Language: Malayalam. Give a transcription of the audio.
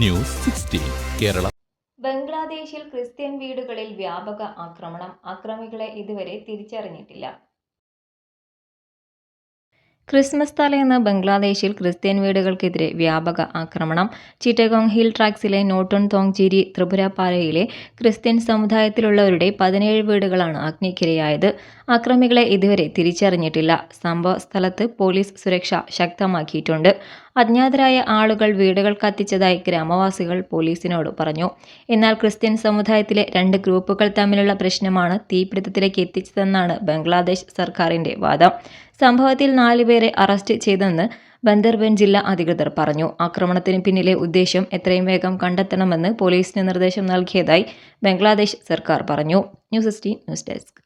News sixteen Kerala. ബംഗ്ലാദേശിൽ ക്രിസ്ത്യൻ വീടുകളിൽ വ്യാപക ആക്രമണം. അക്രമികളെ ഇതുവരെ തിരിച്ചറിഞ്ഞിട്ടില്ല. ക്രിസ്മസ് തലേന്ന് ബംഗ്ലാദേശിൽ ക്രിസ്ത്യൻ വീടുകൾക്കെതിരെ വ്യാപക ആക്രമണം. ചിറ്റഗോങ് ഹിൽ ട്രാക്സിലെ നോട്ടൺ തോങ്ചേരി ത്രിപുരപാലയിലെ ക്രിസ്ത്യൻ സമുദായത്തിലുള്ളവരുടെ പതിനേഴ് വീടുകളാണ് അഗ്നിക്കിരയായത്. അക്രമികളെ ഇതുവരെ തിരിച്ചറിഞ്ഞിട്ടില്ല. സംഭവ സ്ഥലത്ത് പോലീസ് സുരക്ഷ ശക്തമാക്കിയിട്ടുണ്ട്. അജ്ഞാതരായ ആളുകൾ വീടുകൾ കത്തിച്ചതായി ഗ്രാമവാസികൾ പോലീസിനോട് പറഞ്ഞു. എന്നാൽ ക്രിസ്ത്യൻ സമുദായത്തിലെ രണ്ട് ഗ്രൂപ്പുകൾ തമ്മിലുള്ള പ്രശ്നമാണ് തീപിടുത്തത്തിലേക്ക് എത്തിച്ചതെന്നാണ് ബംഗ്ലാദേശ് സർക്കാരിന്റെ വാദം. സംഭവത്തിൽ നാലുപേരെ അറസ്റ്റ് ചെയ്തെന്ന് ബന്ദർബൻ ജില്ലാ അധികൃതർ പറഞ്ഞു. ആക്രമണത്തിന് പിന്നിലെ ഉദ്ദേശം എത്രയും വേഗം കണ്ടെത്തണമെന്ന് പോലീസിന് നിർദ്ദേശം നൽകിയതായി ബംഗ്ലാദേശ് സർക്കാർ പറഞ്ഞു. News sixteen news desk.